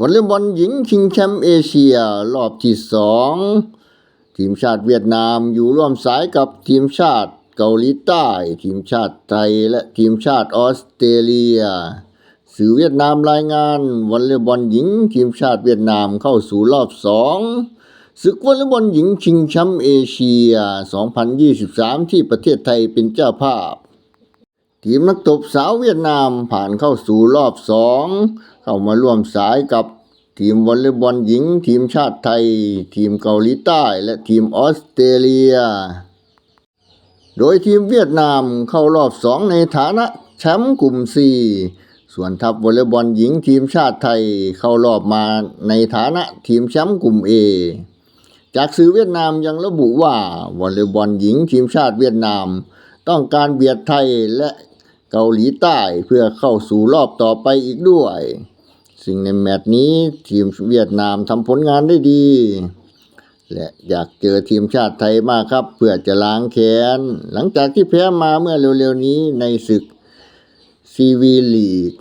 วอลเลย์บอลหญิงชิงแชมป์เอเชียรอบที่สองทีมชาติเวียดนามอยู่ร่วมสายกับทีมชาติเกาหลีใต้ ทีมชาติไทยและทีมชาติออสเตรเลีย สื่อเวียดนามรายงานวอลเลย์บอลหญิง ทีมชาติเวียดนามเข้าสู่รอบสองศึกวอลเลย์บอลหญิงชิงแชมป์เอเชีย 2023 ที่ประเทศไทยเป็นเจ้าภาพ ทีมนักตบสาวเวียดนามผ่านเข้าสู่รอบสองเข้ามาร่วมสายกับทีมวอลเลย์บอลหญิง ทีมชาติไทย ทีมเกาหลีใต้ และทีมออสเตรเลีย โดยทีมเวียดนามเข้ารอบสองในฐานะแชมป์กลุ่ม C ส่วนทัพวอลเลย์บอลหญิงทีมชาติไทยเข้ารอบมาในฐานะทีมแชมป์กลุ่ม A จากสื่อเวียดนามยังระบุว่าวอลเลย์บอลหญิงทีมชาติเวียดนาม ต้องการเบียดไทยและ เกาหลีใต้เพื่อเข้าสู่รอบต่อไปอีกด้วย ซึ่งในแมตช์นี้ทีมเวียดนามทำผลงานได้ดี และอยากเจอทีมชาติไทยมากครับ เพื่อจะล้างแค้น หลังจากที่แพ้มาเมื่อเร็วๆนี้ในศึกซีวีลีก